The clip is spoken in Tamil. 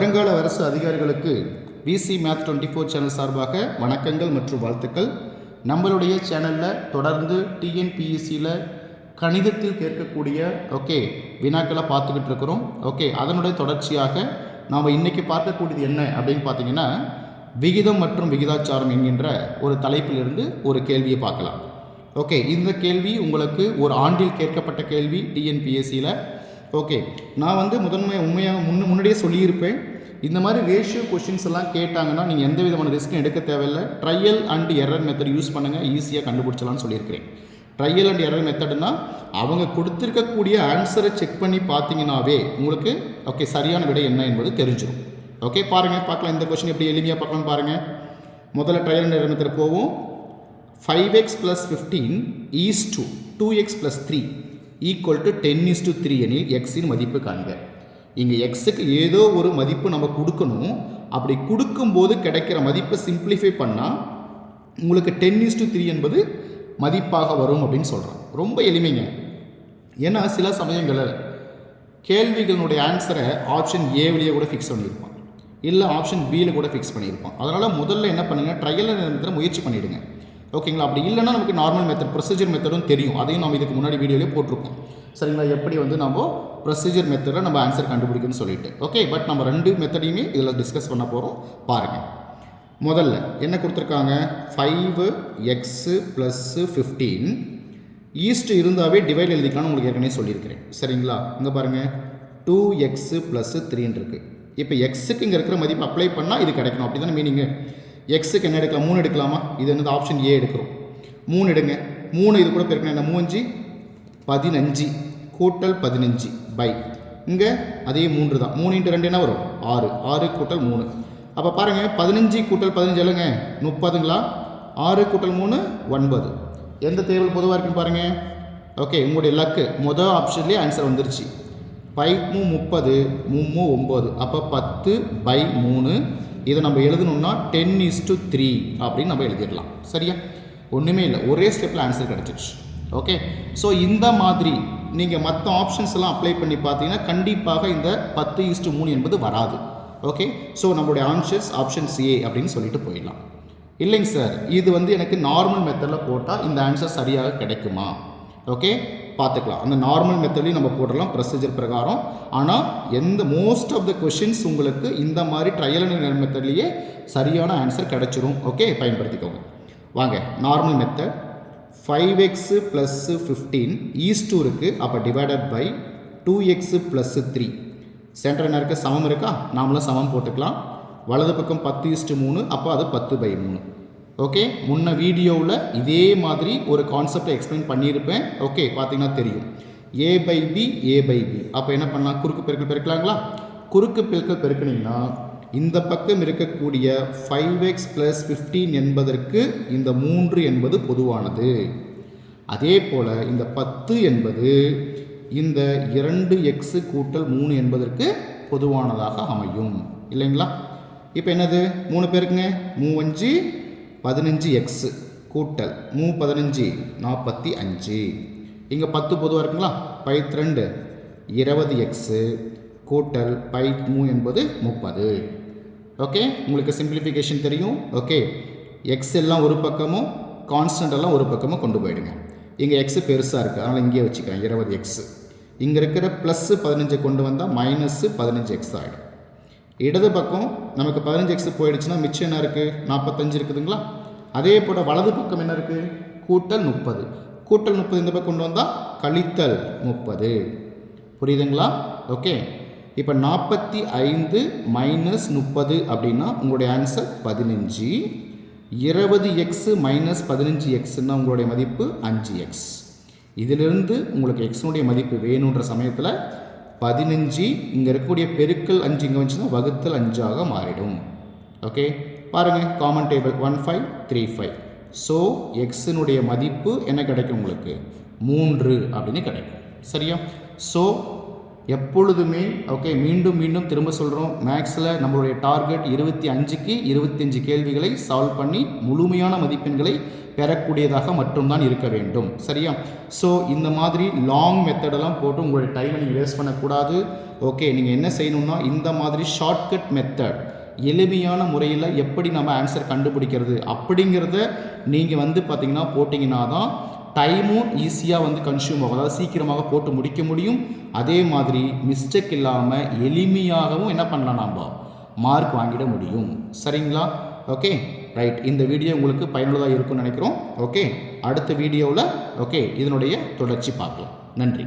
வருங்கால அரசு அதிகாரிகளுக்கு விசி மேத் டுவெண்ட்டி ஃபோர் சேனல் சார்பாக வணக்கங்கள் மற்றும் வாழ்த்துக்கள். நம்மளுடைய சேனலில் தொடர்ந்து டிஎன்பிஎஸ்சியில் கணிதத்தில் கேட்கக்கூடிய ஓகே வினாக்களை பார்த்துக்கிட்டு இருக்கிறோம். ஓகே அதனுடைய தொடர்ச்சியாக நாம் இன்றைக்கி பார்க்கக்கூடியது என்ன அப்படின்னு பார்த்தீங்கன்னா விகிதம் மற்றும் விகிதாச்சாரம் என்கின்ற ஒரு தலைப்பிலிருந்து ஒரு கேள்வியை பார்க்கலாம். ஓகே இந்த கேள்வி உங்களுக்கு ஒரு ஆண்டில் கேட்கப்பட்ட கேள்வி டிஎன்பிஎஸ்சியில் ஓகே நான் வந்து முதன்மை உண்மையாக முன்ன முன்னாடியே சொல்லியிருப்பேன். இந்த மாதிரி ரேஷியோ கொஷின்ஸ் எல்லாம் கேட்டாங்கன்னா நீங்கள் எந்த விதமான ரிஸ்க்கும் எடுக்க தேவையில்லை. Trial and error method use பண்ணுங்கள் ஈஸியாக கண்டுபிடிச்சலாம்னு சொல்லியிருக்கிறேன். ட்ரையல் அண்ட் எரர் மெத்தட்னா அவங்க கொடுத்துருக்கக்கூடிய ஆன்சரை செக் பண்ணி பார்த்தீங்கன்னாவே உங்களுக்கு ஓகே சரியான விடை என்ன என்பது தெரிஞ்சிடும் ஓகே பாருங்கள் பார்க்கலாம். இந்த கொஷின் எப்படி எளிமையாக பார்க்கலாம் பாருங்கள் முதல்ல ட்ரையல் அண்ட் எரர் மெத்தட் போவோம். Five x plus fifteen is to two x plus three equal to ten is to three எனில் எக்ஸின் மதிப்பு காண்க. இங்கே எக்ஸுக்கு ஏதோ ஒரு மதிப்பு நம்ம கொடுக்கணும். அப்படி கொடுக்கும்போது கிடைக்கிற மதிப்பை சிம்பிளிஃபை பண்ணால் உங்களுக்கு டென் இஸ் டு த்ரீ என்பது மதிப்பாக வரும் அப்படின்னு சொல்கிறோம் ரொம்ப எளிமைங்க. ஏன்னா சில சமயங்களில் கேள்விகளுடைய ஆன்சரை ஆப்ஷன் ஏவிலேயே கூட ஃபிக்ஸ் பண்ணியிருப்பான் இல்லை ஆப்ஷன் பியில் கூட ஃபிக்ஸ் பண்ணியிருப்பான் அதனால் முதல்ல என்ன பண்ணுங்கள் ட்ரையல் நிரந்தர முயற்சி பண்ணிவிடுங்க ஓகேங்களா? அப்படி இல்லைன்னா நமக்கு நார்மல் மெத்தட் ப்ரொசீஜர் மெத்தடும் தெரியும். அதையும் நம்ம இதுக்கு முன்னாடி வீடியோலேயே போட்டிருக்கோம். சரிங்களா? எப்படி வந்து நம்ம ப்ரொசீஜர் மெத்தடில் நம்ம ஆன்சர் கண்டுபிடிக்கணும்னு சொல்லிட்டு. ஓகே பட் நம்ம ரெண்டு மெத்தடையுமே இதில் டிஸ்கஸ் பண்ண போகிறோம் பாருங்கள் முதல்ல என்ன கொடுத்துருக்காங்க? Five x plus fifteen is to இருந்தாவே டிவைட் எழுதிக்கலாம்னு உங்களுக்கு ஏற்கனவே சொல்லியிருக்கிறேன். சரிங்களா? இங்கே பாருங்கள் டூ எக்ஸு ப்ளஸ்ஸு த்ரீன்னு இருக்குது இப்போ எக்ஸுக்கு இங்கே இருக்கிற மதிப்பு அப்ளை பண்ணால் இது கிடைக்கணும். அப்படி தானே மீனிங்கு எக்ஸுக்கு என்ன எடுக்கலாம்? மூணு எடுக்கலாமா? இது என்னது? ஆப்ஷன் ஏ எடுக்கிறோம். மூணு எடுங்க. மூணு இது கூட பெருக்கணும். என்ன? மூஞ்சு பதினஞ்சு. கூட்டல் பதினஞ்சு பை. இங்கே அதே மூன்று தான். மூணு இன்ட்டு ரெண்டு என்ன வரும்? ஆறு. ஆறு கூட்டல் மூணு. அப்போ பாருங்கள் பதினஞ்சு கூட்டல் பதினஞ்சு இல்லைங்க. முப்பதுங்களா? ஆறு கூட்டல் மூணு ஒன்பது. எந்த தேர்வு பொதுவாக இருக்குன்னு பாருங்கள் ஓகே உங்களுடைய லக்கு மொதல் ஆப்ஷன்லேயே ஆன்சர் வந்துருச்சு. பை மூ முப்பது மும்மு ஒம்பது அப்போ பத்து பை மூணு இதை நம்ம எழுதணும்னா டென் இஸ் டு த்ரீ அப்படின்னு நம்ம எழுதிடலாம். சரியா? ஒன்றுமே இல்லை. ஒரே ஸ்டெப்பில் ஆன்சர் கிடச்சிருச்சு. ஓகே ஸோ இந்த மாதிரி நீங்கள் மற்ற ஆப்ஷன்ஸ் எல்லாம் அப்ளை பண்ணி பார்த்தீங்கன்னா கண்டிப்பாக இந்த பத்து இஸ்டு மூணு என்பது வராது. ஓகே ஸோ நம்மளுடைய ஆன்சர்ஸ் ஆப்ஷன்ஸ் ஏ அப்படின்னு சொல்லிட்டு போயிடலாம். இல்லைங்க சார் இது வந்து எனக்கு நார்மல் மெத்தடில் போட்டால் இந்த ஆன்சர் சரியாக கிடைக்குமா? ஓகே பார்த்துக்கலாம். அந்த நார்மல் மெத்தட்லையும் நம்ம போடலாம் ப்ரொசீஜர் பிரகாரம். ஆனால் எந்த மோஸ்ட் ஆஃப் த கொஷின்ஸ் உங்களுக்கு இந்த மாதிரி ட்ரையல் அண்ட் மெத்தட்லேயே சரியான ஆன்சர் கிடச்சிரும். ஓகே பயன்படுத்திக்கோங்க. வாங்க normal method five x plus fifteen is to two இருக்குது அப்போ divided by two x plus three centre என்ன இருக்குது சமம் இருக்கா? நாமளும் சமம் போட்டுக்கலாம். வலது பக்கம் பத்து ஈஸ்ட்டு மூணு அப்போ அது பத்து பை மூணு. ஓகே முன்ன வீடியோவில் இதே மாதிரி ஒரு கான்செப்டை எக்ஸ்பிளைன் பண்ணியிருப்பேன். ஓகே பார்த்தீங்கன்னா தெரியும். A by B A by B அப்போ என்ன பண்ணலாம்? குறுக்கு பெருக்கல் பெருக்கலாங்களா? குறுக்கு பெருக்கல் பெருக்கினீங்கன்னா இந்த பக்கம் இருக்கக்கூடிய ஃபைவ் எக்ஸ் ப்ளஸ் ஃபிஃப்டீன் என்பதற்கு இந்த மூன்று என்பது பொதுவானது. அதே போல் இந்த பத்து என்பது இந்த இரண்டு எக்ஸு கூட்டல் மூணு என்பதற்கு பொதுவானதாக அமையும். இல்லைங்களா? இப்போ என்னது? மூணு பேருக்குங்க. மூவஞ்சு பதினஞ்சு எக்ஸு கூட்டல் மூ பதினஞ்சு நாற்பத்தி அஞ்சு. இங்கே பத்து பொதுவாக இருக்குங்களா? பைத் ரெண்டு. இருபது எக்ஸு கூட்டல் பை மூ என்பது முப்பது. ஓகே உங்களுக்கு சிம்பிளிஃபிகேஷன் தெரியும். ஓகே எக்ஸ் எல்லாம் ஒரு பக்கமும் கான்ஸ்டன்ட் எல்லாம் ஒரு பக்கமும் கொண்டு போயிடுங்க. இங்கே எக்ஸு பெருசாக இருக்குது அதனால் இங்கேயே வச்சுக்கிறேன். இருபது எக்ஸு இங்கே இருக்கிற ப்ளஸ்ஸு பதினஞ்சு கொண்டு வந்தால் மைனஸ்ஸு பதினஞ்சு எக்ஸ் ஆகிடும் இடது பக்கம் நமக்கு பதினஞ்சு எக்ஸ் போயிடுச்சுன்னா மிச்சம் என்ன இருக்குது நாற்பத்தஞ்சு இருக்குதுங்களா? அதே போல் வலது பக்கம் என்ன இருக்குது கூட்டல் முப்பது. கூட்டல் முப்பது இந்த பக்கம் கொண்டு வந்தால் கழித்தல் முப்பது. புரியுதுங்களா? ஓகே இப்போ நாற்பத்தி ஐந்து மைனஸ் முப்பது அப்படின்னா உங்களுடைய ஆன்சர் பதினஞ்சு. இருபது எக்ஸு மைனஸ் பதினஞ்சு எக்ஸ்னா உங்களுடைய மதிப்பு அஞ்சு எக்ஸ் இதிலிருந்து உங்களுக்கு எக்ஸினுடைய மதிப்பு வேணுன்ற சமயத்தில் பதினஞ்சு இங்கே இருக்கக்கூடிய பெருக்கல் அஞ்சு இங்கே வந்துச்சுன்னா வகுத்தல் அஞ்சாக மாறிடும். ஓகே பாருங்கள் common table one five three five so எக்ஸினுடைய மதிப்பு என்ன கிடைக்கும் உங்களுக்கு? மூன்று அப்படின்னு கிடைக்கும். சரியா? ஸோ எப்பொழுதுமே ஓகே மீண்டும் மீண்டும் திரும்ப சொல்கிறோம் மேக்ஸில் நம்மளுடைய டார்கெட் இருபத்தி அஞ்சுக்கு இருபத்தஞ்சு கேள்விகளை சால்வ் பண்ணி முழுமையான மதிப்பெண்களை பெறக்கூடியதாக மட்டும்தான் இருக்க வேண்டும். சரியா? ஸோ இந்த மாதிரி லாங் மெத்தடெல்லாம் போட்டு உங்களுடைய டைமை நீங்கள் வேஸ்ட் பண்ணக்கூடாது. ஓகே நீங்கள் என்ன செய்யணும்னா இந்த மாதிரி ஷார்ட்கட் மெத்தட் எளிமையான முறையில் எப்படி நம்ம ஆன்சர் கண்டுபிடிக்கிறது அப்படிங்கிறத நீங்கள் வந்து பார்த்தீங்கன்னா போட்டிங்கன்னா தான் டைமும் ஈஸியாக வந்து கன்சியூம் ஆகும். அதாவது சீக்கிரமாக போட்டு முடிக்க முடியும். அதே மாதிரி மிஸ்டேக் இல்லாமல் எளிமையாகவும் என்ன பண்ணலாம் நாம்? மார்க் வாங்கிட முடியும். சரிங்களா? ஓகே ரைட் இந்த வீடியோ உங்களுக்கு பயனுள்ளதாக இருக்கும்னு நினைக்கிறோம். ஓகே அடுத்த வீடியோவில் ஓகே இதனுடைய தொடர்ச்சி பார்க்கலாம். நன்றி.